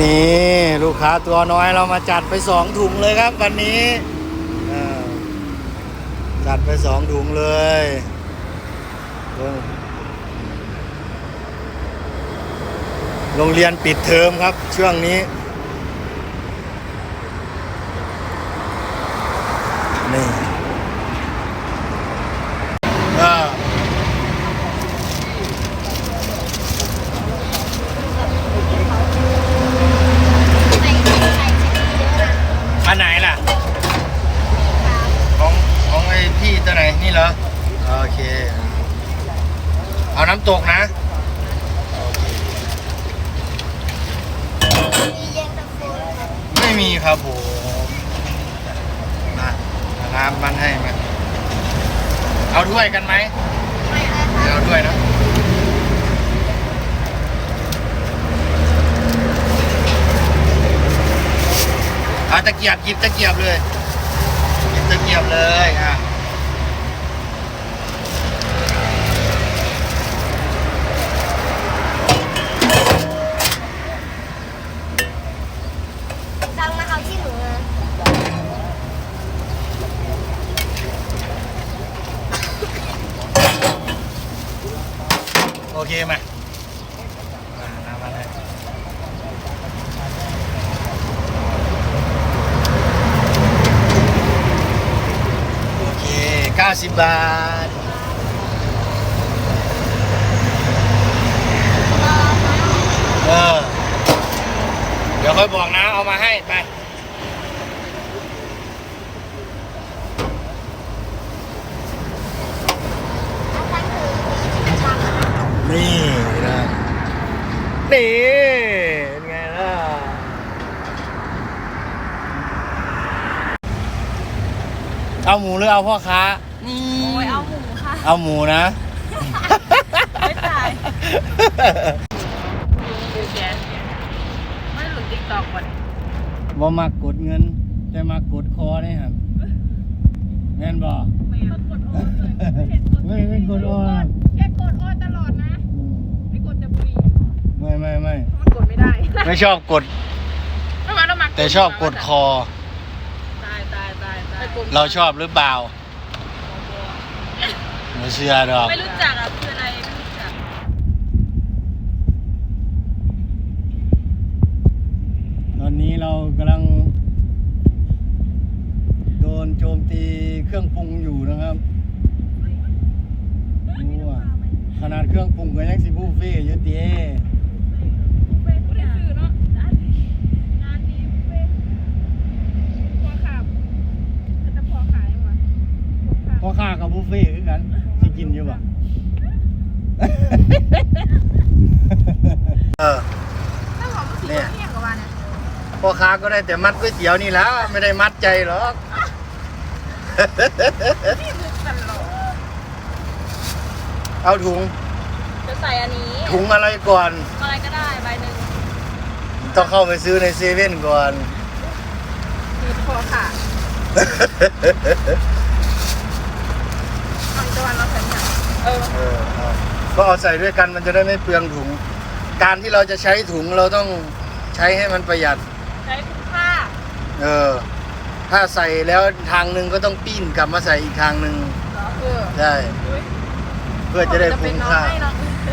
นี่ลูกค้าตัวน้อยเรามาจัดไปสองถุงเลยครับ วันนี้จัดไปสองถุงเลยโรงเรียนปิดเทอมครับ ช่วงนี้ นี่เออ ใส่ใส่ใส่เยอะนะ อันไหนล่ะ ของของไอ้พี่ตัวไหน นี่เหรอ โอเค เอาน้ำตกนะ มีเย็นตาโฟครับไม่มีครับผมนะเอาน้ำมันให้มาเอาถ้วยกันไหม ไม่อะไรคเดี๋ยวรับเอาถ้วยนะเอาตะเกียบหยิบตะเกียบเลยหยิบตะเกียบเลยอะ สั่งมา เอาที่หนูนะโอเคมาอ่าน้ำมันให้โอเค90บาท เออ เดี๋ยวค่อยบอกนะ เอามาให้ ไป เอาสั่งถึงสั่ง นี่นะ นี่เป็นไงล่ะเอาหมูหรือเอาพ่อค้านี่โอ้ยเอาหมูค่ะ เอาหมูนะ ไม่จ่าย ดูแกไม่หลุดติ๊กตอกก่อนบ่มากดเงิน แต่มากดคอนี่ครับแม่นบ่ ไม่กดโอนเลยเห็นกดไม่ไม่กดออน แกกดโอนตลอดนะ ไม่กดแต่บุหรี่ ไม่ไม่ไม่ เพราะมันกด ไม่ได้ไม่ชอบกดทำไมต้องมาแต่ชอบกดคอ ตายตายตายตายเราชอบหรือเปล่าไม่เชื่อดอก ไม่รู้จักอะคืออะไรไม่รู้จักตอนนี้เรากำลัง โดนโจมตีเครื่องปรุงอยู่นะครับรู้ว่าขนาดเครื่องปรุงก็ยังสิบุฟเฟ่ต์อยู่เตี้ย เป็นผู้ได้ซื้อเนาะงานนี้งานนี้เป็นพอขับจะพอขายมั้ย พ่อ ค้ากับบุฟเฟ่ต์คือกันสิกินอยู่บ่เออถ้าหอมสีเนี่ยเที่ยงกว่าเนี่ยพ่อค้าก็ได้แต่มัดก๋วยเตี๋ยวนี่แหล้วไม่ได้มัดใจหรอกนี่มุกตลอดเอาถุงจะใส่อันนี้ถุงอะไรก่อน อะไรก็ได้ใบหนึ่งต้องเข้าไปซื้อในเซเว่นก่อนคือพอค่ะเอาอีกตะ วันเราใส่เนี่ยเออเออเอาก็เอาใส่ด้วยกันมันจะได้ไม่เปลืองถุง การที่เราจะใช้ถุงเราต้องใช้ให้มันประหยัด ใช้คุ้มค่าเออ ถ้าใส่แล้วทางหนึ่งก็ต้องปิ้นกลับมาใส่อีกทางหนึ่งเหรอเออได้ อุ๊ยเพื่อจะได้คุ้มค่าจะเป็นน้องให้น้อง